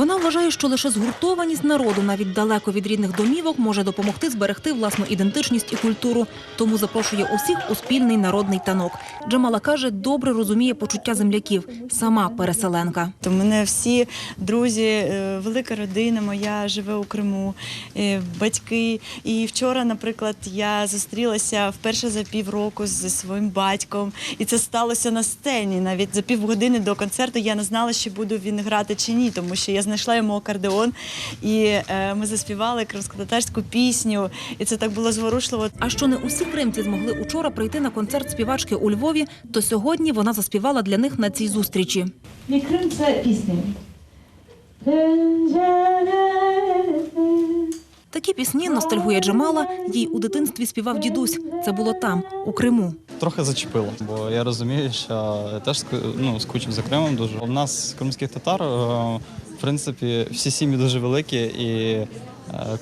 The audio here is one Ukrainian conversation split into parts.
Вона вважає, що лише згуртованість народу, навіть далеко від рідних домівок, може допомогти зберегти власну ідентичність і культуру. Тому запрошує усіх у спільний народний танок. Джамала каже, добре розуміє почуття земляків. Сама переселенка. В мене всі друзі, е, велика родина моя живе у Криму, е, батьки. І вчора, наприклад, я зустрілася вперше за півроку зі своїм батьком, і це сталося на сцені. Навіть за півгодини до концерту я не знала, чи буду він грати чи ні, тому що я знайшла йому акордеон, і е, ми заспівали кримськотатарську пісню, і це так було зворушливо. А що не усі кримці змогли учора прийти на концерт співачки у Львові, то сьогодні вона заспівала для них на цій зустрічі. Мій Крим це пісня. Такі пісні ностальгує Джамала. Їй у дитинстві співав дідусь. Це було там, у Криму. Трохи зачепило, бо я розумію, що я теж ну, скучив за Кримом дуже. У нас кримських татар, е, в принципі, всі сім'ї дуже великі, і е,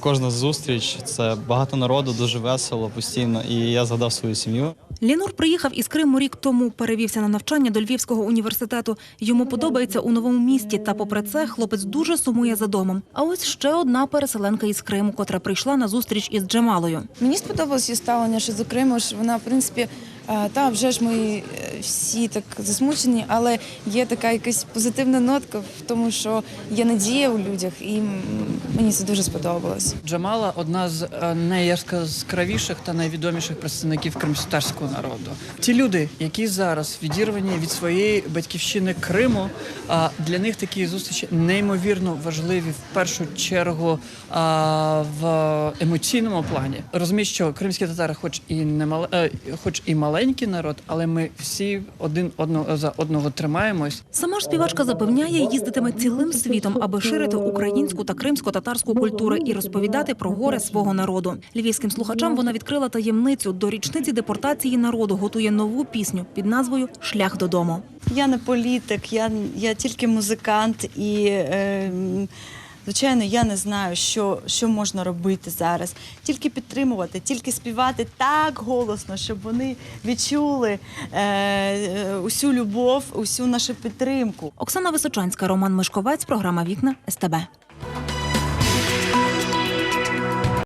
кожна зустріч це багато народу, дуже весело постійно. І я згадав свою сім'ю. Лінур приїхав із Криму рік тому, перевівся на навчання до Львівського університету. Йому подобається у новому місті, та попри це хлопець дуже сумує за домом. А ось ще одна переселенка із Криму, котра прийшла на зустріч із Джамалою. Мені сподобалось її ставлення, що зокрема ж вона, в принципі, е, та вже ж ми е, всі так засмучені, але є така якась позитивна нотка в тому, що є надія у людях, і мені це дуже сподобалось. Джамала одна з е, найяскравіших та найвідоміших представників кримськотарського народу. Ті люди, які зараз відірвані від своєї батьківщини Криму, для них такі зустрічі неймовірно важливі в першу чергу а, в емоційному плані. Розумію, що кримські татари, хоч і не мал... е, хоч і маленький народ, але ми всі один одного за одного тримаємось. Сама ж співачка запевняє, їздитиме цілим світом, аби ширити українську та кримсько-татарську культури і розповідати про горе свого народу. Львівським слухачам вона відкрила таємницю. До річниці депортації народу готує нову пісню під назвою Шлях додому. Я не політик, я, я тільки музикант і. Е, Звичайно, я не знаю, що, що можна робити зараз. Тільки підтримувати, тільки співати так голосно, щоб вони відчули е, е, усю любов, усю нашу підтримку. Оксана Височанська, Роман Мишковець, програма Вікна СТБ.